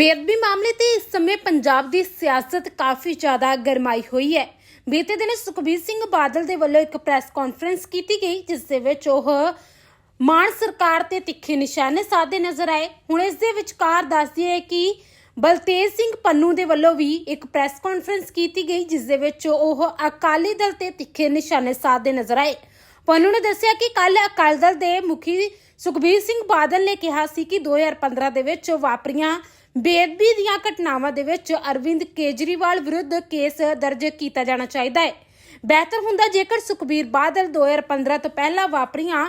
ਬੇਅਦਬੀ ਮਾਮਲੇ ਤੇ ਇਸ ਸਮੇਂ ਪੰਜਾਬ ਦੀ ਸਿਆਸਤ ਕਾਫੀ ਜ਼ਿਆਦਾ ਗਰਮਾਈ ਹੋਈ ਹੈ। ਬੀਤੇ ਦਿਨ ਸੁਖਬੀਰ ਸਿੰਘ ਬਾਦਲ ਦੇ ਵੱਲੋਂ ਇੱਕ ਪ੍ਰੈਸ ਕਾਨਫਰੰਸ ਕੀਤੀ ਗਈ, ਜਿਸ ਦੇ ਵਿੱਚ ਉਹ ਮਾਨ ਸਰਕਾਰ ਤੇ ਤਿੱਖੇ ਨਿਸ਼ਾਨੇ ਸਾਧੇ ਨਜ਼ਰ ਆਏ। ਹੁਣ ਇਸ ਦੇ ਵਿਚਕਾਰ ਦੱਸਦੀ ਹੈ ਕਿ ਬਲਤੇਜ ਸਿੰਘ ਪੰਨੂ ਦੇ ਵੱਲੋਂ ਵੀ ਇੱਕ ਪ੍ਰੈਸ ਕਾਨਫਰੰਸ ਕੀਤੀ ਗਈ, ਜਿਸ ਦੇ ਵਿੱਚ ਉਹ ਅਕਾਲੀ ਦਲ ਤੇ ਤਿੱਖੇ ਨਿਸ਼ਾਨੇ ਸਾਧਦੇ ਨਜ਼ਰ ਆਏ। ਪੰਨੂ ਨੇ ਦੱਸਿਆ ਕਿ ਕੱਲ ਅਕਾਲੀ ਦਲ ਦੇ ਮੁਖੀ ਸੁਖਬੀਰ ਸਿੰਘ ਬਾਦਲ ਨੇ ਕਿਹਾ ਸੀ ਕਿ 2015 ਦੇ ਵਿੱਚ ਵਾਪਰੀਆਂ ਬੇਅਦਬੀ ਦੀਆਂ ਘਟਨਾਵਾਂ ਦੇ ਵਿੱਚ ਅਰਵਿੰਦ ਕੇਜਰੀਵਾਲ ਵਿਰੁੱਧ ਕੇਸ ਦਰਜ ਕੀਤਾ ਜਾਣਾ ਚਾਹੀਦਾ ਹੈ। ਬਿਹਤਰ ਹੁੰਦਾ ਜੇਕਰ ਸੁਖਬੀਰ ਬਾਦਲ 2015 ਤੋਂ ਪਹਿਲਾਂ ਵਾਪਰੀਆਂ,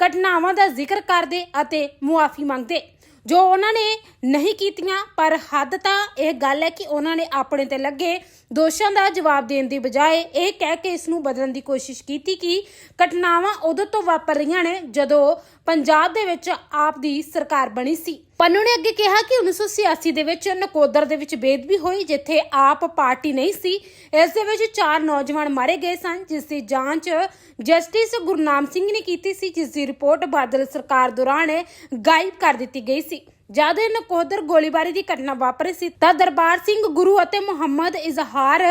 ਘਟਨਾਵਾਂ ਦਾ ਜ਼ਿਕਰ ਕਰਦੇ ਅਤੇ ਮੁਆਫੀ ਮੰਗਦੇ। ਜੋ ਉਹਨਾਂ ਨੇ ਨਹੀਂ ਕੀਤੀਆਂ, ਪਰ ਹੱਦ ਤਾਂ ਇਹ ਗੱਲ ਹੈ ਕਿ ਉਹਨਾਂ ਨੇ ਆਪਣੇ ਤੇ ਲੱਗੇ ਦੋਸ਼ਾਂ ਦਾ ਜਵਾਬ ਦੇਣ ਦੀ ਬਜਾਏ ਇਹ ਕਹਿ ਕੇ ਇਸ ਨੂੰ ਬਦਲਣ ਦੀ ਕੋਸ਼ਿਸ਼ ਕੀਤੀ ਕਿ ਘਟਨਾਵਾਂ ਉਦੋਂ ਤੋਂ ਵਾਪਰ ਰਹੀਆਂ ਨੇ ਜਦੋਂ ਪੰਜਾਬ ਦੇ ਵਿੱਚ ਆਪ ਦੀ ਸਰਕਾਰ ਬਣੀ ਸੀ। ਪੰਨੂ ਨੇ ਅੱਗੇ ਕਿਹਾ ਕਿ 1986 ਦੇ ਵਿੱਚ ਨਕੋਦਰ ਦੇ ਵਿੱਚ ਬੇਦਬੀ ਹੋਈ, ਜਿੱਥੇ ਆਪ ਪਾਰਟੀ ਨਹੀਂ ਸੀ। ਇਸ ਦੇ ਵਿੱਚ ਚਾਰ ਨੌਜਵਾਨ ਮਾਰੇ ਗਏ ਸਨ, ਜਿਸ ਦੀ ਜਾਂਚ ਜਸਟਿਸ ਗੁਰਨਾਮ ਸਿੰਘ ਨੇ ਕੀਤੀ ਸੀ, ਜਿਸ ਦੀ ਰਿਪੋਰਟ ਬਾਦਲ ਸਰਕਾਰ ਦੌਰਾਨ ਗਾਇਬ ਕਰ ਦਿੱਤੀ ਗਈ ਸੀ। ਜਦ ਨਕੋਦਰ ਗੋਲੀਬਾਰੀ ਦੀ ਘਟਨਾ ਵਾਪਰੀ ਸੀ, ਤਾਂ ਦਰਬਾਰ ਸਿੰਘ ਗੁਰੂ ਅਤੇ ਮੁਹੰਮਦ ਇਜ਼ਹਾਰ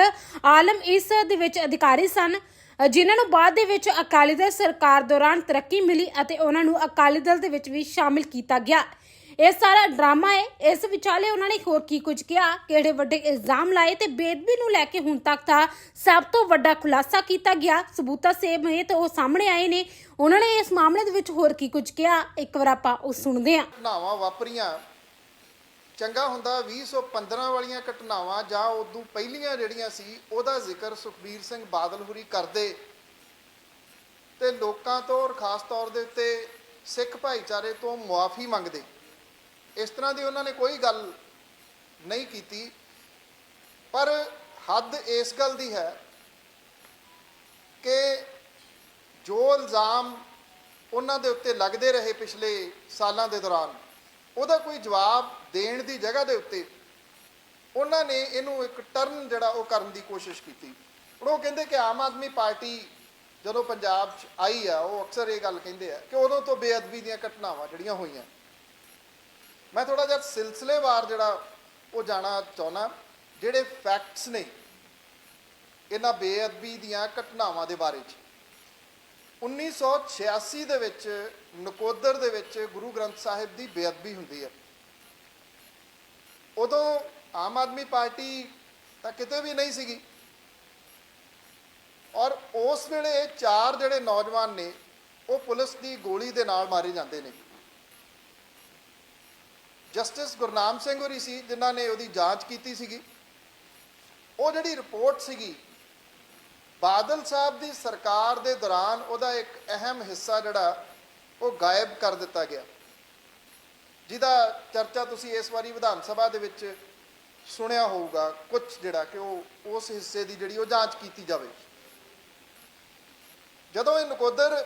ਆਲਮ ਇਸ ਦੇ ਵਿੱਚ ਅਧਿਕਾਰੀ ਸਨ, ਜਿਨ੍ਹਾਂ ਨੂੰ ਬਾਅਦ ਦੇ ਵਿੱਚ ਅਕਾਲੀ ਦਲ ਸਰਕਾਰ ਦੌਰਾਨ ਤਰੱਕੀ ਮਿਲੀ ਅਤੇ ਉਹਨਾਂ ਨੂੰ ਅਕਾਲੀ ਦਲ ਦੇ ਵਿੱਚ ਵੀ ਸ਼ਾਮਿਲ ਕੀਤਾ ਗਿਆ। ਇਹ ਸਾਰਾ ਡਰਾਮਾ ਹੈ। ਇਸ ਵਿਚਾਲੇ ਉਹਨਾਂ ਨੇ ਹੋਰ ਕੀ ਕੁਝ ਕਿਹਾ? ਕਿਹੜੇ ਵੱਡੇ ਇਲਜ਼ਾਮ ਲਾਏ ਤੇ ਬੇਦਬੀ ਨੂੰ ਲੈ ਕੇ ਹੁਣ ਤੱਕ ਤਾਂ ਸਭ ਤੋਂ ਵੱਡਾ ਖੁਲਾਸਾ ਕੀਤਾ ਗਿਆ। ਸਬੂਤਾ ਸਮੇਤ ਉਹ ਸਾਹਮਣੇ ਆਏ ਨੇ। ਉਹਨਾਂ ਨੇ ਇਸ ਮਾਮਲੇ ਦੇ ਵਿੱਚ ਹੋਰ ਕੀ ਕੁਝ ਕਿਹਾ? ਇੱਕ ਵਾਰ ਆਪਾਂ ਉਹ ਸੁਣਦੇ ਹਾਂ। ਘਟਨਾਵਾਂ ਵਾਪਰੀਆਂ। ਚੰਗਾ ਹੁੰਦਾ 2015 ਵਾਲੀਆਂ ਘਟਨਾਵਾਂ ਜਾਂ ਉਦੋਂ ਪਹਿਲੀਆਂ ਜਿਹੜੀਆਂ ਸੀ, ਉਹਦਾ ਜ਼ਿਕਰ ਸੁਖਬੀਰ ਸਿੰਘ ਬਾਦਲ ਹੁਰੀ ਕਰਦੇ। ਤੇ ਲੋਕਾਂ ਤੋਂ ਔਰ ਖਾਸ ਤੌਰ ਦੇ ਉੱਤੇ ਸਿੱਖ ਭਾਈਚਾਰੇ ਤੋਂ ਮੁਆਫੀ ਮੰਗਦੇ। ਇਸ ਤਰ੍ਹਾਂ ਦੀ ਉਹਨਾਂ ਨੇ ਕੋਈ ਗੱਲ ਨਹੀਂ ਕੀਤੀ, ਪਰ ਹੱਦ ਇਸ ਗੱਲ ਦੀ ਹੈ ਕਿ ਜੋ ਇਲਜ਼ਾਮ ਉਹਨਾਂ ਦੇ ਉੱਤੇ ਲੱਗਦੇ ਰਹੇ ਪਿਛਲੇ ਸਾਲਾਂ ਦੇ ਦੌਰਾਨ, ਉਹਦਾ ਕੋਈ ਜਵਾਬ ਦੇਣ ਦੀ ਜਗ੍ਹਾ ਦੇ ਉੱਤੇ ਉਹਨਾਂ ਨੇ ਇਹਨੂੰ ਇੱਕ ਟਰਨ ਜਿਹੜਾ ਉਹ ਕਰਨ ਦੀ ਕੋਸ਼ਿਸ਼ ਕੀਤੀ। ਹੁਣ ਉਹ ਕਹਿੰਦੇ ਕਿ ਆਮ ਆਦਮੀ ਪਾਰਟੀ ਜਦੋਂ ਪੰਜਾਬ 'ਚ ਆਈ ਆ, ਉਹ ਅਕਸਰ ਇਹ ਗੱਲ ਕਹਿੰਦੇ ਆ ਕਿ ਉਦੋਂ ਤੋਂ ਬੇਅਦਬੀ ਦੀਆਂ ਘਟਨਾਵਾਂ ਜਿਹੜੀਆਂ ਹੋਈਆਂ ਮੈਂ ਥੋੜਾ ਜਿਹਾ ਸਿਲਸਿਲੇਵਾਰ ਜਿਹੜਾ ਉਹ ਜਾਣਾ ਚਾਹੁੰਦਾ, ਜਿਹੜੇ ਫੈਕਟਸ ਨੇ ਇਹਨਾਂ ਬੇਅਦਬੀ ਦੀਆਂ ਘਟਨਾਵਾਂ ਦੇ ਬਾਰੇ 'ਚ। 1986 ਦੇ ਵਿੱਚ ਨਕੋਦਰ ਦੇ ਵਿੱਚ ਗੁਰੂ ਗ੍ਰੰਥ ਸਾਹਿਬ ਦੀ ਬੇਅਦਬੀ ਹੁੰਦੀ ਹੈ। ਉਦੋਂ ਆਮ ਆਦਮੀ ਪਾਰਟੀ ਤਾਂ ਕਿਤੇ ਵੀ ਨਹੀਂ ਸੀਗੀ। ਔਰ ਉਸ ਵੇਲੇ ਚਾਰ ਜਿਹੜੇ ਨੌਜਵਾਨ ਨੇ, ਉਹ ਪੁਲਿਸ ਦੀ ਗੋਲੀ ਦੇ ਨਾਲ ਮਾਰੇ ਜਾਂਦੇ ਨੇ। ਜਸਟਿਸ ਗੁਰਨਾਮ ਸਿੰਘ ਹੋਰੀ ਸੀ, ਜਿਨ੍ਹਾਂ ਨੇ ਉਹਦੀ ਜਾਂਚ ਕੀਤੀ ਸੀਗੀ। ਉਹ ਜਿਹੜੀ ਰਿਪੋਰਟ ਸੀਗੀ, ਬਾਦਲ ਸਾਹਿਬ ਦੀ ਸਰਕਾਰ ਦੇ ਦੌਰਾਨ ਉਹਦਾ ਇੱਕ ਅਹਿਮ ਹਿੱਸਾ ਜਿਹੜਾ, ਉਹ ਗਾਇਬ ਕਰ ਦਿੱਤਾ ਗਿਆ। ਜਿਹਦਾ ਚਰਚਾ ਤੁਸੀਂ ਇਸ ਵਾਰੀ ਵਿਧਾਨ ਸਭਾ ਦੇ ਵਿੱਚ ਸੁਣਿਆ ਹੋਊਗਾ ਕੁਝ ਜਿਹੜਾ ਕਿ ਉਹ ਉਸ ਹਿੱਸੇ ਦੀ ਜਿਹੜੀ ਉਹ ਜਾਂਚ ਕੀਤੀ ਜਾਵੇ। ਜਦੋਂ ਇਹ ਨਕੋਦਰ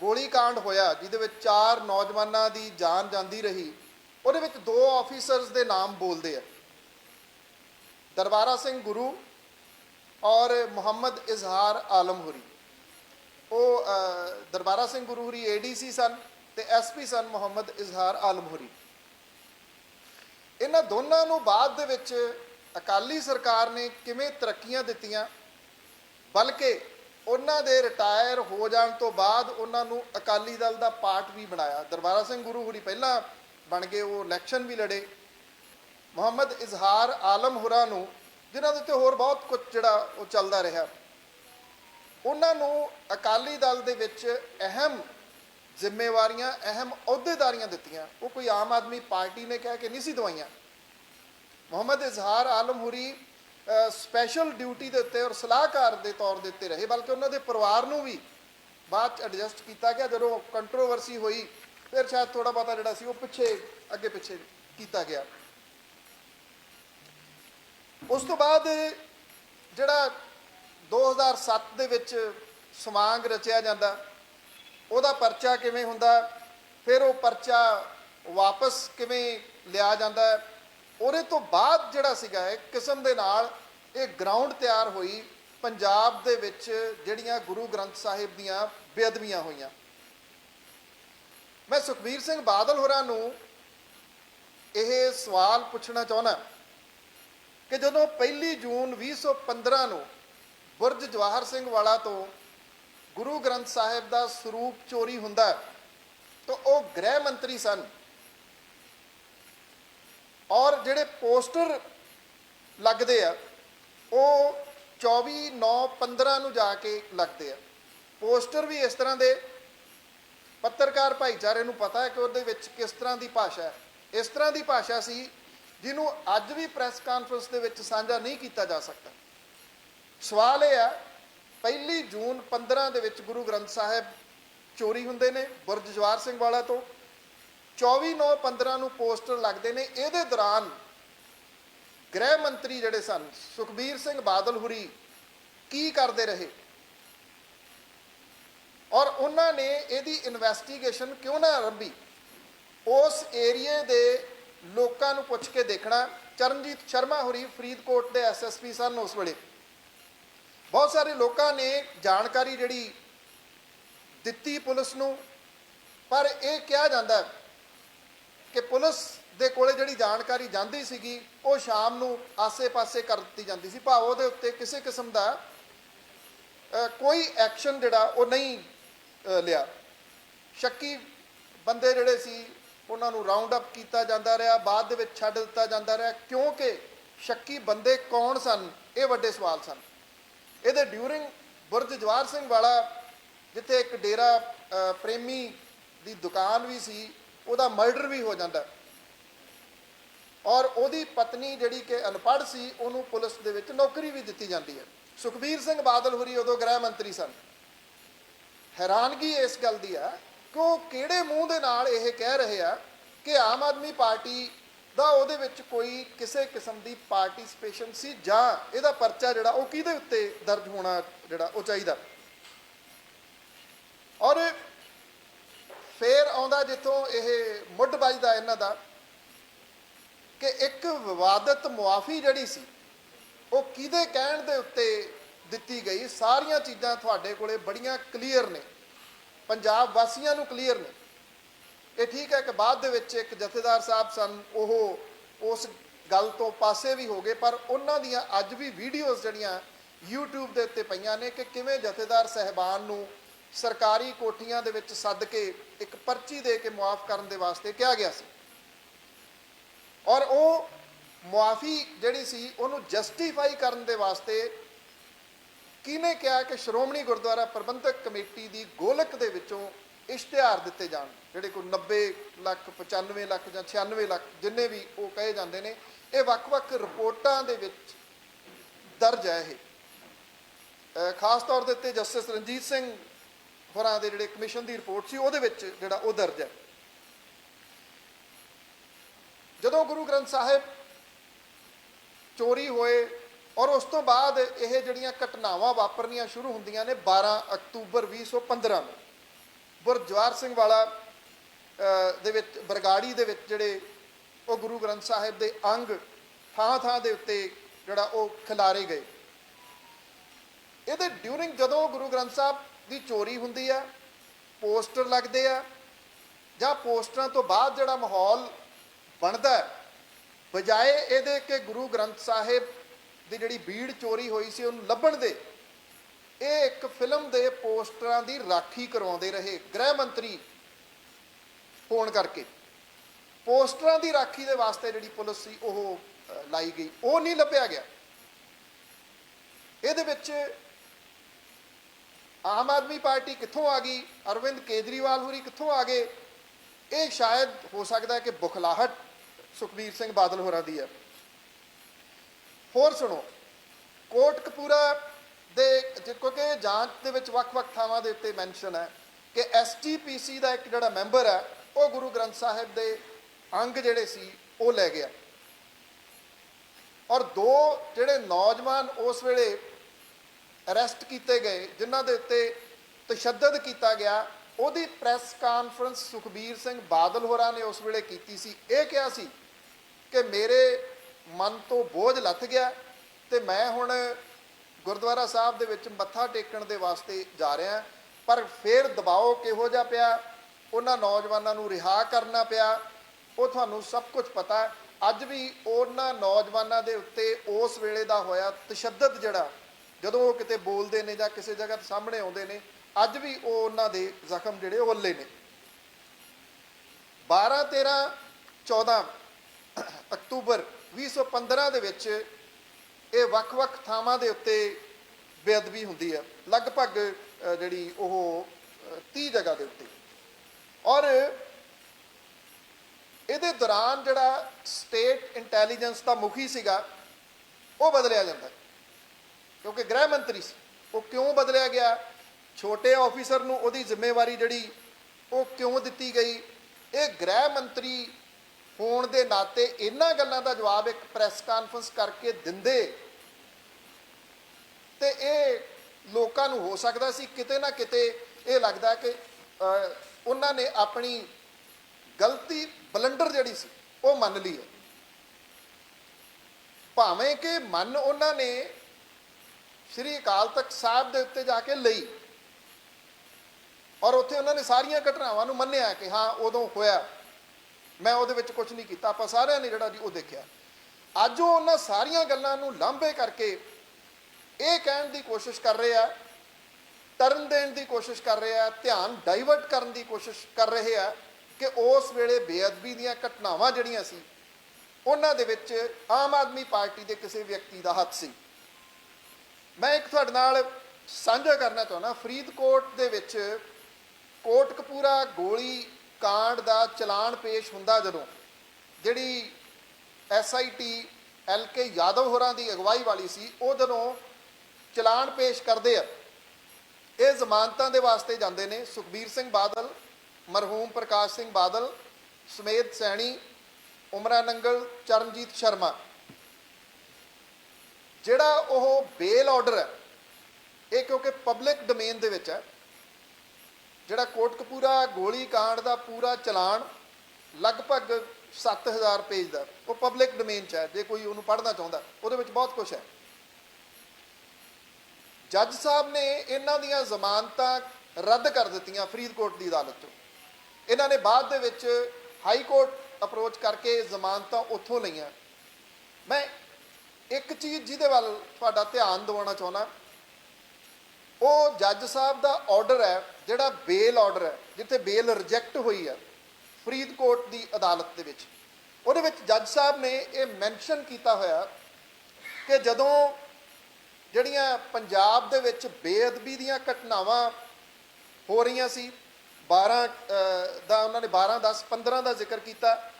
ਗੋਲੀ ਕਾਂਡ ਹੋਇਆ, ਜਿਹਦੇ ਵਿੱਚ ਚਾਰ ਨੌਜਵਾਨਾਂ ਦੀ ਜਾਨ ਜਾਂਦੀ ਰਹੀ ਉਹਦੇ ਵਿੱਚ ਦੋ ਆਫੀਸਰਸ ਦੇ ਨਾਮ ਬੋਲਦੇ ਆ। ਦਰਬਾਰਾ ਸਿੰਘ ਗੁਰੂ ਔਰ ਮੁਹੰਮਦ ਇਜ਼ਹਾਰ ਆਲਮ ਹੁਰੀ। ਉਹ ਦਰਬਾਰਾ ਸਿੰਘ ਗੁਰੂ ਹੁਰੀ ਏਡੀਸੀ ਸਨ ਤੇ ਐਸਪੀ ਸਨ ਮੁਹੰਮਦ ਇਜ਼ਹਾਰ ਆਲਮ ਹੁਰੀ। ਇਹਨਾਂ ਦੋਨਾਂ ਨੂੰ ਬਾਅਦ ਦੇ ਵਿੱਚ ਅਕਾਲੀ ਸਰਕਾਰ ਨੇ ਕਿਵੇਂ ਤਰੱਕੀਆਂ ਦਿੱਤੀਆਂ, ਬਲਕਿ ਉਹਨਾਂ ਦੇ ਰਿਟਾਇਰ ਹੋ ਜਾਣ ਤੋਂ ਬਾਅਦ ਉਹਨਾਂ ਨੂੰ ਅਕਾਲੀ ਦਲ ਦਾ ਪਾਰਟ ਵੀ ਬਣਾਇਆ। ਦਰਬਾਰਾ ਸਿੰਘ ਗੁਰੂ ਹੁਰੀ ਪਹਿਲਾਂ ਬਣ ਗਏ ਉਹ ਇਲੈਕਸ਼ਨ ਵੀ ਲੜੇ। ਮੁਹੰਮਦ ਇਜ਼ਹਾਰ ਆਲਮ ਹੁਰਾ ਨੂੰ, ਜਿਨ੍ਹਾਂ ਦੇ ਉੱਤੇ ਹੋਰ ਬਹੁਤ ਕੁਝ ਜਿਹੜਾ ਉਹ ਚੱਲਦਾ ਰਿਹਾ। ਉਹਨਾਂ ਨੂੰ ਅਕਾਲੀ ਦਲ ਦੇ ਵਿੱਚ ਅਹਿਮ ਜ਼ਿੰਮੇਵਾਰੀਆਂ, ਅਹਿਮ ਅਹੁਦੇਦਾਰੀਆਂ ਦਿੱਤੀਆਂ। ਉਹ ਕੋਈ ਆਮ ਆਦਮੀ ਪਾਰਟੀ ਨੇ ਕਹਿ ਕੇ ਨਹੀਂ ਸੀ ਦਵਾਈਆਂ। ਮੁਹੰਮਦ ਇਜ਼ਹਾਰ ਆਲਮ ਹੁਰੀ ਸਪੈਸ਼ਲ ਡਿਊਟੀ ਦੇ ਉੱਤੇ ਔਰ ਸਲਾਹਕਾਰ ਦੇ ਤੌਰ ਦੇ ਉੱਤੇ ਰਹੇ, ਬਲਕਿ ਉਹਨਾਂ ਦੇ ਪਰਿਵਾਰ ਨੂੰ ਵੀ ਬਾਅਦ ਚ ਐਡਜਸਟ ਕੀਤਾ ਗਿਆ। ਜਦੋਂ ਕੰਟਰੋਵਰਸੀ ਹੋਈ ਫਿਰ ਸ਼ਾਇਦ ਥੋੜਾ ਬਹੁਤਾ ਜਿਹੜਾ ਸੀ ਉਹ ਪਿੱਛੇ, ਅੱਗੇ ਪਿੱਛੇ ਕੀਤਾ ਗਿਆ। ਉਸ ਤੋਂ ਬਾਅਦ ਜਿਹੜਾ 2007 ਦੇ ਵਿੱਚ ਸਮਾਂਗ ਰਚਿਆ ਜਾਂਦਾ, ਉਹਦਾ ਪਰਚਾ ਕਿਵੇਂ ਹੁੰਦਾ, ਫਿਰ ਉਹ ਪਰਚਾ ਵਾਪਸ ਕਿਵੇਂ ਲਿਆ ਜਾਂਦਾ, ਉਹਦੇ ਤੋਂ ਬਾਅਦ ਜਿਹੜਾ ਸੀਗਾ, ਇੱਕ ਕਿਸਮ ਦੇ ਨਾਲ ਇਹ ਗਰਾਊਂਡ ਤਿਆਰ ਹੋਈ, ਪੰਜਾਬ ਦੇ ਵਿੱਚ ਜਿਹੜੀਆਂ ਗੁਰੂ ਗ੍ਰੰਥ ਸਾਹਿਬ ਦੀਆਂ ਬੇਅਦਬੀਆਂ ਹੋਈਆਂ। ਮੈਂ ਸੁਖਬੀਰ ਸਿੰਘ ਬਾਦਲ ਹੋਰਾਂ ਨੂੰ ਇਹ ਸਵਾਲ ਪੁੱਛਣਾ ਚਾਹੁੰਦਾ ਕਿ ਜਦੋਂ ਪਹਿਲੀ ਜੂਨ 2015 ਨੂੰ ਬੁਰਜ ਜਵਾਹਰ ਸਿੰਘ ਵਾਲਾ ਤੋਂ ਗੁਰੂ ਗ੍ਰੰਥ ਸਾਹਿਬ ਦਾ ਸਰੂਪ ਚੋਰੀ ਹੁੰਦਾ ਤਾਂ ਉਹ ਗ੍ਰਹਿ ਮੰਤਰੀ ਸਨ। ਔਰ ਜਿਹੜੇ ਪੋਸਟਰ ਲੱਗਦੇ ਆ, ਉਹ 24 9 15 ਨੂੰ ਜਾ ਕੇ ਲੱਗਦੇ ਆ। ਪੋਸਟਰ ਵੀ ਇਸ ਤਰ੍ਹਾਂ ਦੇ ਪੱਤਰਕਾਰ ਭਾਈਚਾਰੇ ਨੂੰ ਪਤਾ ਹੈ ਕਿ ਉਹਦੇ ਵਿੱਚ ਕਿਸ ਤਰ੍ਹਾਂ ਦੀ ਭਾਸ਼ਾ ਹੈ। ਇਸ ਤਰ੍ਹਾਂ ਦੀ ਭਾਸ਼ਾ ਸੀ ਜਿਹਨੂੰ ਅੱਜ ਵੀ ਪ੍ਰੈਸ ਕਾਨਫਰੰਸ ਦੇ ਵਿੱਚ ਸਾਂਝਾ ਨਹੀਂ ਕੀਤਾ ਜਾ ਸਕਦਾ। ਸਵਾਲ ਇਹ ਆ ਪਹਿਲੀ ਜੂਨ 15 ਦੇ ਵਿੱਚ ਗੁਰੂ ਗ੍ਰੰਥ ਸਾਹਿਬ ਚੋਰੀ ਹੁੰਦੇ ਨੇ ਬੁਰਜ ਜਵਾਰ ਸਿੰਘ ਵਾਲਾ ਤੋਂ। 24 9 15 ਨੂੰ ਪੋਸਟਰ ਲੱਗਦੇ ਨੇ। ਇਹਦੇ ਦੌਰਾਨ ਗ੍ਰਹਿ ਮੰਤਰੀ ਜਿਹੜੇ ਸਨ, ਸੁਖਬੀਰ ਸਿੰਘ ਬਾਦਲ ਹੁਰੀ ਕੀ ਕਰਦੇ ਰਹੇ? ਔਰ ਉਹਨਾਂ ਨੇ ਇਹਦੀ ਇਨਵੈਸਟੀਗੇਸ਼ਨ ਕਿਉਂ ਨਾ ਆਰੰਭੀ ਉਸ ਏਰੀਏ ਦੇ ਲੋਕਾਂ ਨੂੰ ਪੁੱਛ ਕੇ ਦੇਖਣਾ। ਚਰਨਜੀਤ ਸ਼ਰਮਾ ਹੁਰੀ ਫਰੀਦਕੋਟ ਦੇ ਐਸਐਸਪੀ ਸਨ ਉਸ ਵੇਲੇ। ਬਹੁਤ ਸਾਰੇ ਲੋਕਾਂ ਨੇ ਜਾਣਕਾਰੀ ਜਿਹੜੀ ਦਿੱਤੀ ਪੁਲਿਸ ਨੂੰ, ਪਰ ਇਹ ਕਿਹਾ ਜਾਂਦਾ ਕਿ ਪੁਲਿਸ ਦੇ ਕੋਲੇ ਜਿਹੜੀ ਜਾਣਕਾਰੀ ਜਾਂਦੀ ਸੀਗੀ, ਉਹ ਸ਼ਾਮ ਨੂੰ ਆਸੇ-ਪਾਸੇ ਕਰ ਦਿੱਤੀ ਜਾਂਦੀ ਸੀ। ਭਾਵ ਉਹਦੇ ਉੱਤੇ ਕਿਸੇ ਕਿਸਮ ਦਾ ਕੋਈ ਐਕਸ਼ਨ ਜਿਹੜਾ ਉਹ ਨਹੀਂ ਲਿਆ। ਸ਼ੱਕੀ ਬੰਦੇ ਜਿਹੜੇ ਸੀ, ਉਹਨਾਂ ਨੂੰ ਰਾਉਂਡ ਅਪ ਕੀਤਾ ਜਾਂਦਾ ਰਿਹਾ, ਬਾਅਦ ਦੇ ਵਿੱਚ ਛੱਡ ਦਿੱਤਾ ਜਾਂਦਾ ਰਿਹਾ, ਕਿਉਂਕਿ ਸ਼ੱਕੀ ਬੰਦੇ ਕੌਣ ਸਨ? ਇਹ ਵੱਡੇ ਸਵਾਲ ਸਨ। ਇਹਦੇ ਡਿਊਰਿੰਗ ਬੁਰਜ ਜਵਾਰ ਸਿੰਘ ਵਾਲਾ, ਜਿੱਥੇ ਇੱਕ ਡੇਰਾ ਪ੍ਰੇਮੀ ਦੀ ਦੁਕਾਨ ਵੀ ਸੀ, ਉਹਦਾ ਮਰਡਰ ਵੀ ਹੋ ਜਾਂਦਾ। ਔਰ ਉਹਦੀ ਪਤਨੀ ਜਿਹੜੀ ਕਿ ਅਨਪੜ੍ਹ ਸੀ, ਉਹਨੂੰ ਪੁਲਿਸ ਦੇ ਵਿੱਚ ਨੌਕਰੀ ਵੀ ਦਿੱਤੀ ਜਾਂਦੀ ਹੈ। ਸੁਖਬੀਰ ਸਿੰਘ ਬਾਦਲ ਹੋਰੀ ਉਦੋਂ ਗ੍ਰਹਿ ਮੰਤਰੀ ਸਨ। ਹੈਰਾਨਗੀ ਇਸ ਗੱਲ ਦੀ ਆ ਕਿ ਉਹ ਕਿਹੜੇ ਮੂੰਹ ਦੇ ਨਾਲ ਇਹ ਕਹਿ ਰਹੇ ਆ ਕਿ ਆਮ ਆਦਮੀ ਪਾਰਟੀ ਦਾ ਉਹਦੇ ਵਿੱਚ ਕੋਈ ਕਿਸੇ ਕਿਸਮ ਦੀ ਪਾਰਟਿਸਿਪੇਸ਼ਨ ਸੀ ਜਾਂ ਇਹਦਾ ਪਰਚਾ ਜਿਹੜਾ ਉਹ ਕਿਹਦੇ ਉੱਤੇ ਦਰਜ ਹੋਣਾ ਜਿਹੜਾ ਉਹ ਚਾਹੀਦਾ? ਔਰ ਫੇਰ ਆਉਂਦਾ ਜਿੱਥੋਂ ਇਹ ਮੁੱਢ ਵੱਜਦਾ ਇਹਨਾਂ ਦਾ ਕਿ ਇੱਕ ਵਿਵਾਦਤ ਮੁਆਫੀ ਜਿਹੜੀ ਸੀ ਉਹ ਕਿਹਦੇ ਕਹਿਣ ਦੇ ਉੱਤੇ ਦਿੱਤੀ ਗਈ। ਸਾਰੀਆਂ ਚੀਜ਼ਾਂ ਤੁਹਾਡੇ ਕੋਲੇ ਬੜੀਆਂ ਕਲੀਅਰ ਨੇ। ਪੰਜਾਬ ਵਾਸੀਆਂ ਨੂੰ ਕਲੀਅਰ ਨੇ। ਇਹ ਠੀਕ ਹੈ ਕਿ ਬਾਅਦ ਦੇ ਵਿੱਚ ਇੱਕ ਜਥੇਦਾਰ ਸਾਹਿਬ ਸਨ, ਉਹ ਉਸ ਗੱਲ ਤੋਂ ਪਾਸੇ ਵੀ ਹੋ ਗਏ, ਪਰ ਉਹਨਾਂ ਦੀਆਂ ਅੱਜ ਵੀ ਵੀਡੀਓਜ਼ ਜਿਹੜੀਆਂ YouTube ਦੇ ਉੱਤੇ ਪਈਆਂ ਨੇ ਕਿ ਕਿਵੇਂ ਜਥੇਦਾਰ ਸਹਿਬਾਨ ਨੂੰ ਸਰਕਾਰੀ ਕੋਠੀਆਂ ਦੇ ਵਿੱਚ ਸੱਦ ਕੇ ਇੱਕ ਪਰਚੀ ਦੇ ਕੇ ਮੁਆਫ ਕਰਨ ਦੇ ਵਾਸਤੇ ਕਿਹਾ ਗਿਆ ਸੀ। ਔਰ ਉਹ ਮੁਆਫੀ ਜਿਹੜੀ ਸੀ, ਉਹਨੂੰ ਜਸਟੀਫਾਈ ਕਰਨ ਦੇ ਵਾਸਤੇ ਕਿਹਨੇ ਕਿਹਾ ਕਿ ਸ਼੍ਰੋਮਣੀ ਗੁਰਦੁਆਰਾ ਪ੍ਰਬੰਧਕ ਕਮੇਟੀ ਦੀ ਗੋਲਕ ਦੇ ਵਿੱਚੋਂ ਇਸ਼ਤਿਹਾਰ ਦਿੱਤੇ ਜਾਣ? ਜਿਹੜੇ ਕੋਈ 90 ਲੱਖ 95 ਲੱਖ ਜਾਂ 96 ਲੱਖ ਜਿੰਨੇ ਵੀ ਉਹ ਕਹੇ ਜਾਂਦੇ ਨੇ, ਇਹ ਵੱਖ-ਵੱਖ ਰਿਪੋਰਟਾਂ ਦੇ ਵਿੱਚ ਦਰਜ ਹੈ ਇਹ। ਖਾਸ ਤੌਰ ਦੇ ਉੱਤੇ ਜਸਟਿਸ ਰਣਜੀਤ ਸਿੰਘ ਹੋਰਾਂ ਦੇ ਜਿਹੜੇ ਕਮਿਸ਼ਨ ਦੀ ਰਿਪੋਰਟ ਸੀ, ਉਹਦੇ ਵਿੱਚ ਜਿਹੜਾ ਉਹ ਦਰਜ ਹੈ। ਜਦੋਂ ਗੁਰੂ ਗ੍ਰੰਥ ਸਾਹਿਬ ਚੋਰੀ ਹੋਏ ਔਰ ਉਸ ਤੋਂ ਬਾਅਦ ਇਹ ਜਿਹੜੀਆਂ ਘਟਨਾਵਾਂ ਵਾਪਰਨੀਆਂ ਸ਼ੁਰੂ ਹੁੰਦੀਆਂ ਨੇ 12 ਅਕਤੂਬਰ 2015 ਨੂੰ। ਗੁਰਜਵਾਰ ਸਿੰਘ ਵਾਲਾ ਦੇ ਵਿੱਚ, ਬਰਗਾੜੀ ਦੇ ਵਿੱਚ ਜਿਹੜੇ ਉਹ ਗੁਰੂ ਗ੍ਰੰਥ ਸਾਹਿਬ ਦੇ ਅੰਗ ਥਾਂ ਥਾਂ ਦੇ ਉੱਤੇ ਜਿਹੜਾ ਉਹ ਖਿਲਾਰੇ ਗਏ। ਇਹਦੇ ਡਿਊਰਿੰਗ ਜਦੋਂ ਗੁਰੂ ਗ੍ਰੰਥ ਸਾਹਿਬ ਦੀ ਚੋਰੀ ਹੁੰਦੀ ਆ, ਪੋਸਟਰ ਲੱਗਦੇ ਆ, ਜਾਂ ਪੋਸਟਰਾਂ ਤੋਂ ਬਾਅਦ ਜਿਹੜਾ ਮਾਹੌਲ ਬਣਦਾ ਬਜਾਏ ਇਹਦੇ ਕਿ ਗੁਰੂ ਗ੍ਰੰਥ ਸਾਹਿਬ ਦੀ ਜਿਹੜੀ ਬੀੜ ਚੋਰੀ ਹੋਈ ਸੀ ਉਹਨੂੰ ਲੱਭਣ ਦੇ, ਇਹ ਇੱਕ ਫਿਲਮ ਦੇ ਪੋਸਟਰਾਂ ਦੀ ਰਾਖੀ ਕਰਵਾਉਂਦੇ ਰਹੇ ਗ੍ਰਹਿ ਮੰਤਰੀ ਹੋਣ ਕਰਕੇ। ਪੋਸਟਰਾਂ ਦੀ ਰਾਖੀ ਦੇ ਵਾਸਤੇ ਜਿਹੜੀ ਪੁਲਿਸ ਸੀ ਉਹ ਲਾਈ ਗਈ। ਉਹ ਨਹੀਂ ਲੱਭਿਆ ਗਿਆ। ਇਹਦੇ ਵਿੱਚ ਆਮ ਆਦਮੀ ਪਾਰਟੀ ਕਿੱਥੋਂ ਆ ਗਈ? ਅਰਵਿੰਦ ਕੇਜਰੀਵਾਲ ਹੋਰੀ ਕਿੱਥੋਂ ਆ ਗਏ? ਇਹ ਸ਼ਾਇਦ ਹੋ ਸਕਦਾ ਹੈ ਕਿ ਬੁਖਲਾਹਟ ਸੁਖਬੀਰ ਸਿੰਘ ਬਾਦਲ ਹੋਰਾਂ ਦੀ ਹੈ। ਹੋਰ ਸੁਣੋ। ਕੋਟ ਕਪੂਰਾ ਦੇ ਕਿਉਂਕਿ ਜਾਂਚ ਦੇ ਵਿੱਚ ਵੱਖ-ਵੱਖ ਥਾਵਾਂ ਦੇ ਉੱਤੇ ਮੈਂਸ਼ਨ ਹੈ ਕਿ ਐਸਟੀਪੀਸੀ ਦਾ ਇੱਕ ਜਿਹੜਾ ਮੈਂਬਰ ਹੈ, ਉਹ ਗੁਰੂ ਗ੍ਰੰਥ ਸਾਹਿਬ ਦੇ ਅੰਗ ਜਿਹੜੇ ਸੀ, ਉਹ ਲੈ ਗਿਆ। ਔਰ ਦੋ ਜਿਹੜੇ ਨੌਜਵਾਨ ਉਸ ਵੇਲੇ ਅਰੈਸਟ ਕੀਤੇ ਗਏ, ਜਿਨ੍ਹਾਂ ਦੇ ਉੱਤੇ ਤਸ਼ੱਦਦ ਕੀਤਾ ਗਿਆ, ਉਹਦੀ ਪ੍ਰੈਸ ਕਾਨਫਰੰਸ ਸੁਖਬੀਰ ਸਿੰਘ ਬਾਦਲ ਹੋਰਾਂ ਨੇ ਉਸ ਵੇਲੇ ਕੀਤੀ ਸੀ। ਇਹ ਕਿਹਾ ਸੀ ਕਿ ਮੇਰੇ ਮਨ ਤੋਂ ਬੋਝ ਲੱਥ ਗਿਆ ਤੇ ਮੈਂ ਹੁਣ ਗੁਰਦੁਆਰਾ ਸਾਹਿਬ ਦੇ ਵਿੱਚ ਮੱਥਾ ਟੇਕਣ ਦੇ ਵਾਸਤੇ ਜਾ ਰਿਹਾ, ਪਰ ਫਿਰ ਦਬਾਓ ਕਿਹੋ ਜਿਹਾ ਪਿਆ? ਉਹਨਾਂ ਨੌਜਵਾਨਾਂ ਨੂੰ ਰਿਹਾ ਕਰਨਾ ਪਿਆ। ਉਹ ਤੁਹਾਨੂੰ ਸਭ ਕੁਝ ਪਤਾ। ਅੱਜ ਵੀ ਉਹਨਾਂ ਨੌਜਵਾਨਾਂ ਦੇ ਉੱਤੇ ਉਸ ਵੇਲੇ ਦਾ ਹੋਇਆ ਤਸ਼ੱਦਦ ਜਿਹੜਾ, ਜਦੋਂ ਉਹ ਕਿਤੇ ਬੋਲਦੇ ਨੇ ਜਾਂ ਕਿਸੇ ਜਗ੍ਹਾ ਤੇ ਸਾਹਮਣੇ ਆਉਂਦੇ ਨੇ, ਅੱਜ ਵੀ ਉਹ ਉਹਨਾਂ ਦੇ ਜ਼ਖਮ ਜਿਹੜੇ ਉਹ ਨੇ। 12 13 14 ਅਕਤੂਬਰ 2015 ਦੇ ਵਿੱਚ ਇਹ ਵੱਖ-ਵੱਖ ਥਾਵਾਂ ਦੇ ਉੱਤੇ ਬੇਅਦਬੀ ਹੁੰਦੀ ਹੈ। ਲਗਭਗ ਜਿਹੜੀ ਉਹ ਅ, 30 ਜਗ੍ਹਾ ਦੇ ਉੱਤੇ। ਔਰ ਇਹਦੇ ਦੌਰਾਨ ਜਿਹੜਾ ਸਟੇਟ ਇੰਟੈਲੀਜੈਂਸ ਦਾ ਮੁਖੀ ਸੀਗਾ ਉਹ ਬਦਲਿਆ ਜਾਂਦਾ ਕਿਉਂਕਿ ਗ੍ਰਹਿ ਮੰਤਰੀ ਸੀ ਉਹ ਕਿਉਂ ਬਦਲਿਆ ਗਿਆ? ਛੋਟੇ ਆਫੀਸਰ ਨੂੰ ਉਹਦੀ ਜ਼ਿੰਮੇਵਾਰੀ ਜਿਹੜੀ ਉਹ ਕਿਉਂ ਦਿੱਤੀ ਗਈ? ਇਹ ਗ੍ਰਹਿ ਮੰਤਰੀ ਹੋਣ ਦੇ ਨਾਤੇ ਇਹਨਾਂ ਗੱਲਾਂ ਦਾ ਜਵਾਬ ਇੱਕ ਪ੍ਰੈਸ ਕਾਨਫਰੰਸ ਕਰਕੇ ਦਿੰਦੇ। ਤੇ ਇਹ ਲੋਕਾਂ ਨੂੰ ਹੋ ਸਕਦਾ ਸੀ ਕਿਤੇ ਨਾ ਕਿਤੇ ਇਹ ਲੱਗਦਾ ਕਿ ਉਹਨਾਂ ਨੇ ਆਪਣੀ ਗਲਤੀ ਬਲੰਡਰ ਜਿਹੜੀ ਸੀ, ਉਹ ਮੰਨ ਲਈ ਹੈ। ਭਾਵੇਂ ਕਿ ਮੰਨ ਉਹਨਾਂ ਨੇ ਸ੍ਰੀ ਅਕਾਲ ਤਖਤ ਸਾਹਿਬ ਦੇ ਉੱਤੇ ਜਾ ਕੇ ਲਈ। ਔਰ ਉੱਥੇ ਉਹਨਾਂ ਨੇ ਸਾਰੀਆਂ ਘਟਨਾਵਾਂ ਨੂੰ ਮੰਨਿਆ ਕਿ ਹਾਂ, ਉਦੋਂ ਹੋਇਆ। ਮੈਂ ਉਹਦੇ ਵਿੱਚ ਕੁਝ ਨਹੀਂ ਕੀਤਾ, ਆਪਾਂ ਸਾਰਿਆਂ ਨੇ ਜਿਹੜਾ ਜੀ ਉਹ ਦੇਖਿਆ। ਅੱਜ ਉਹ ਉਹਨਾਂ ਸਾਰੀਆਂ ਗੱਲਾਂ ਨੂੰ ਲਾਂਭੇ ਕਰਕੇ ਇਹ ਕਹਿਣ ਦੀ ਕੋਸ਼ਿਸ਼ ਕਰ ਰਹੇ ਆ ਟਰਨ ਦੇਣ ਦੀ ਕੋਸ਼ਿਸ਼ ਕਰ ਰਹੇ ਆ ਧਿਆਨ ਡਾਈਵਰਟ ਕਰਨ ਦੀ ਕੋਸ਼ਿਸ਼ ਕਰ ਰਹੇ ਆ ਕਿ ਉਸ ਵੇਲੇ ਬੇਅਦਬੀ ਦੀਆਂ ਘਟਨਾਵਾਂ ਜਿਹੜੀਆਂ ਸੀ, ਉਹਨਾਂ ਦੇ ਵਿੱਚ ਆਮ ਆਦਮੀ ਪਾਰਟੀ ਦੇ ਕਿਸੇ ਵਿਅਕਤੀ ਦਾ ਹੱਥ ਸੀ। ਮੈਂ ਇੱਕ ਤੁਹਾਡੇ ਨਾਲ ਸਾਂਝਾ ਕਰਨਾ ਚਾਹੁੰਦਾ, ਫਰੀਦਕੋਟ ਦੇ ਵਿੱਚ ਕੋਟਕਪੂਰਾ ਗੋਲੀ ਕਾਂਡ ਦਾ ਚਲਾਨ ਪੇਸ਼ ਹੁੰਦਾ ਜਦੋਂ, ਜਿਹੜੀ ਐਸਆਈਟੀ ਐਲਕੇ ਯਾਦਵ ਹੋਰਾਂ ਦੀ ਅਗਵਾਈ ਵਾਲੀ ਸੀ, ਉਹ ਜਦੋਂ ਚਲਾਨ ਪੇਸ਼ ਕਰਦੇ ਆ, ਇਹ ਜ਼ਮਾਨਤਾਂ ਦੇ ਵਾਸਤੇ ਜਾਂਦੇ ਨੇ, ਸੁਖਬੀਰ ਸਿੰਘ ਬਾਦਲ, ਮਰਹੂਮ ਪ੍ਰਕਾਸ਼ ਸਿੰਘ ਬਾਦਲ ਸਮੇਤ ਸੈਣੀ, ਉਮਰਾ ਨੰਗਲ, ਚਰਨਜੀਤ ਸ਼ਰਮਾ। ਜਿਹੜਾ ਉਹ ਬੇਲ ਆਰਡਰ ਹੈ, ਇਹ ਕਿਉਂਕਿ ਪਬਲਿਕ ਡੋਮੇਨ ਦੇ ਵਿੱਚ ਹੈ ਜਿਹੜਾ ਕੋਟਕਪੂਰਾ ਗੋਲੀ ਕਾਂਡ ਦਾ ਪੂਰਾ ਚਲਾਨ ਲਗਭਗ 7000 ਪੇਜ ਦਾ, ਉਹ ਪਬਲਿਕ ਡੋਮੇਨ 'ਚ ਹੈ, ਜੇ ਕੋਈ ਉਹਨੂੰ ਪੜ੍ਹਨਾ ਚਾਹੁੰਦਾ, ਉਹਦੇ ਵਿੱਚ ਬਹੁਤ ਕੁਝ ਹੈ। ਜੱਜ ਸਾਹਿਬ ਨੇ ਇਹਨਾਂ ਦੀਆਂ ਜ਼ਮਾਨਤਾਂ ਰੱਦ ਕਰ ਦਿੱਤੀਆਂ ਫਰੀਦਕੋਟ ਦੀ ਅਦਾਲਤ 'ਚੋਂ। ਇਹਨਾਂ ਨੇ ਬਾਅਦ ਦੇ ਵਿੱਚ ਹਾਈ ਕੋਰਟ ਅਪਰੋਚ ਕਰਕੇ ਜ਼ਮਾਨਤਾਂ ਉੱਥੋਂ ਲਈਆਂ। ਮੈਂ ਇੱਕ ਚੀਜ਼ ਜਿਹਦੇ ਵੱਲ ਤੁਹਾਡਾ ਧਿਆਨ ਦਿਵਾਉਣਾ ਚਾਹੁੰਦਾ, ਉਹ ਜੱਜ ਸਾਹਿਬ ਦਾ ਆਰਡਰ ਹੈ ਜਿਹੜਾ ਬੇਲ ਆਰਡਰ ਹੈ, ਜਿੱਥੇ ਬੇਲ ਰਿਜੈਕਟ ਹੋਈ ਹੈ, ਫਰੀਦਕੋਟ ਦੀ ਅਦਾਲਤ ਦੇ ਵਿੱਚ। ਉਹਦੇ ਵਿੱਚ ਜੱਜ ਸਾਹਿਬ ਨੇ ਇਹ ਮੈਂਸ਼ਨ ਕੀਤਾ ਹੋਇਆ ਕਿ ਜਦੋਂ ਜਿਹੜੀਆਂ ਪੰਜਾਬ ਦੇ ਵਿੱਚ ਬੇਅਦਬੀ ਦੀਆਂ ਘਟਨਾਵਾਂ ਹੋ ਰਹੀਆਂ ਸੀ 12 ਦਾ ਉਹਨਾਂ ਨੇ 12 10 15 ਦਾ ਜ਼ਿਕਰ ਕੀਤਾ,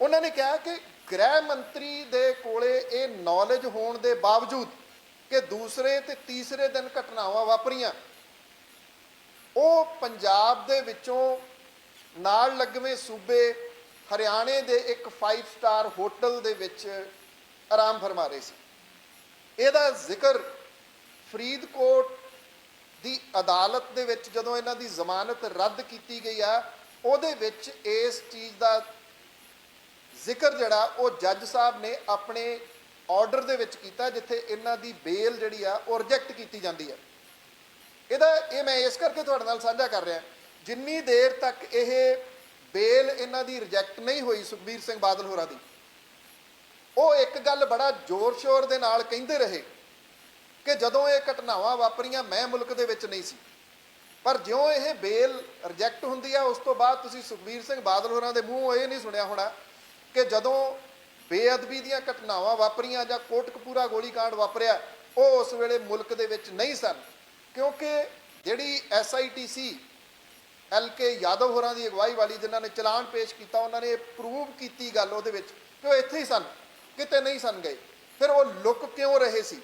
ਉਹਨਾਂ ਨੇ ਕਿਹਾ ਕਿ ਗ੍ਰਹਿ ਮੰਤਰੀ ਦੇ ਕੋਲੇ ਇਹ ਨੌਲੇਜ ਹੋਣ ਦੇ ਬਾਵਜੂਦ ਕਿ ਦੂਸਰੇ ਤੇ ਤੀਸਰੇ ਦਿਨ ਘਟਨਾਵਾਂ ਵਾਪਰੀਆਂ। ਉਹ ਪੰਜਾਬ ਦੇ ਵਿੱਚੋਂ ਨਾਲ ਲੱਗਵੇਂ ਸੂਬੇ ਹਰਿਆਣੇ ਦੇ ਇੱਕ 5 ਸਟਾਰ ਹੋਟਲ ਦੇ ਵਿੱਚ ਆਰਾਮ ਫਰਮਾ ਰਹੇ ਸੀ। ਇਹਦਾ ਜ਼ਿਕਰ ਫਰੀਦਕੋਟ ਦੀ ਅਦਾਲਤ ਦੇ ਵਿੱਚ ਜਦੋਂ ਇਹਨਾਂ ਦੀ ਜ਼ਮਾਨਤ ਰੱਦ ਕੀਤੀ ਗਈ ਆ, ਉਹਦੇ ਵਿੱਚ ਇਸ ਚੀਜ਼ ਦਾ ਜ਼ਿਕਰ ਜਿਹੜਾ, ਉਹ ਜੱਜ ਸਾਹਿਬ ਨੇ ਆਪਣੇ ਆਰਡਰ ਦੇ ਵਿੱਚ ਕੀਤਾ, ਜਿੱਥੇ ਇਹਨਾਂ ਦੀ ਬੇਲ ਜਿਹੜੀ ਆ, ਉਹ ਰਿਜੈਕਟ ਕੀਤੀ ਜਾਂਦੀ ਹੈ ਇਹਦਾ ਇਹ ਮੈਂ ਇਸ ਕਰਕੇ ਤੁਹਾਡੇ ਨਾਲ ਸਾਂਝਾ ਕਰ ਰਿਹਾ, ਜਿੰਨੀ ਦੇਰ ਤੱਕ ਇਹ ਬੇਲ ਇਹਨਾਂ ਦੀ ਰਿਜੈਕਟ ਨਹੀਂ ਹੋਈ ਸੁਖਬੀਰ ਸਿੰਘ ਬਾਦਲ ਹੋਰਾਂ ਦੀ, ਉਹ ਇੱਕ ਗੱਲ ਬੜਾ ਜ਼ੋਰ-ਸ਼ੋਰ ਦੇ ਨਾਲ ਕਹਿੰਦੇ ਰਹੇ ਕਿ ਜਦੋਂ ਇਹ ਘਟਨਾਵਾਂ ਵਾਪਰੀਆਂ, ਮੈਂ ਮੁਲਕ ਦੇ ਵਿੱਚ ਨਹੀਂ ਸੀ। ਪਰ ਜਿਉਂ ਇਹ ਬੇਲ ਰਿਜੈਕਟ ਹੁੰਦੀ ਆ, ਉਸ ਤੋਂ ਬਾਅਦ ਤੁਸੀਂ ਸੁਖਬੀਰ ਸਿੰਘ ਬਾਦਲ ਹੋਰਾਂ ਦੇ ਮੂੰਹੋਂ ਇਹ ਨਹੀਂ ਸੁਣਿਆ ਹੋਣਾ ਕਿ ਜਦੋਂ ਬੇਅਦਬੀ ਦੀਆਂ ਘਟਨਾਵਾਂ ਵਾਪਰੀਆਂ ਜਾਂ ਕੋਟਕਪੂਰਾ ਗੋਲੀकांड ਵਾਪਰਿਆ, ਉਹ ਉਸ ਵੇਲੇ ਮੁਲਕ ਦੇ ਵਿੱਚ ਨਹੀਂ ਸਨ। ਕਿਉਂਕਿ ਜਿਹੜੀ ਐਸਆਈਟੀ ਸੀ ਐਲਕੇ ਯਾਦਵ ਹੋਰਾਂ ਦੀ ਅਗਵਾਈ ਵਾਲੀ ਜਿਨ੍ਹਾਂ ਨੇ ਚਲਾਨ ਪੇਸ਼ ਕੀਤਾ, ਉਹਨਾਂ ਨੇ ਪ੍ਰੂਵ ਕੀਤੀ ਗੱਲ ਉਹਦੇ ਵਿੱਚ ਕਿ ਉਹ ਇੱਥੇ ਹੀ ਸਨ, ਕਿਤੇ ਨਹੀਂ ਸਨ ਗਏ। ਫਿਰ ਉਹ ਲੁੱਕ ਕਿਉਂ ਰਹੇ ਸੀ?